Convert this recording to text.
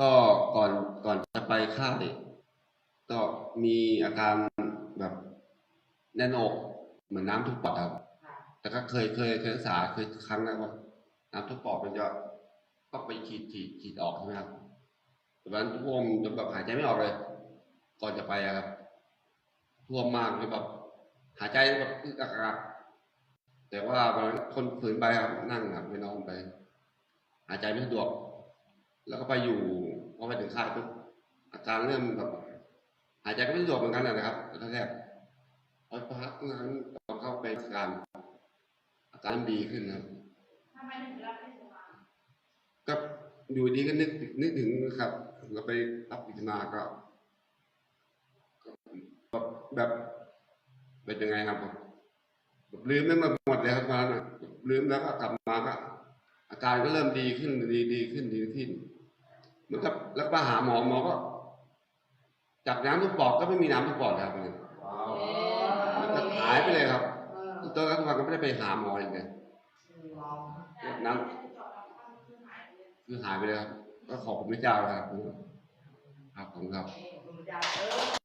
ก็ก่อนก่อนจะไปค่ายก็มีอาการแบบแน่นอกเหมือนน้ำทุกปอดครับค่ะแต่ก็เคยเคยเคยรักษาเคยครั้งแรกว่า น้ำทุกปอดมันจะต้องไปฉีดฉีดฉีดออกใช่ไหมครับแต่วันนั้นท่วมจนแบบหายใจไม่ออกเลย ก่อนจะไปอะครับท่วมมากเลยแบบหายใจแบบอึกอักอักแต่ว่าวันนั้นคนฝืนไปครับนั่งครับไปนอนไป หายใจไม่สะดวก แล้วก็ไปอยู่พอไปถึงค่ายปุ๊บอาการเริ่มแบบหายใจก็ไม่สะดวกเหมือนกันนะครับตอนแรกพอพักนั้นเราเข้าไปอาการอาการดีขึ้นครับทำไมถึงรับไปสมัครก็อยู่ดีก็นึกนึกถึงครับเราไปรับอิทนาก็ก็แบบแบบเป็นยังไงครับผมแบบลืมไม่มาหมดเลยครับตอนนั้นอะลืมแล้วก็กลับมาก็ อาการก็เริ่มดีขึ้นดีดีขึ้นดีขึ้นเหมือนกับแล้วไปหาหมอหมอก็ จากน้ำทุกปอดก็ไม่มีน้ำทุกปอดครับเนี่ยแล้วก็หายไปเลยครับเออตอนนั้นวันก็ไม่ได้ไปหาหมออีกเลยลองน้ำคือหายไปเลยครับ ก็ขอบคุณพระเจ้าครับครับผมครับ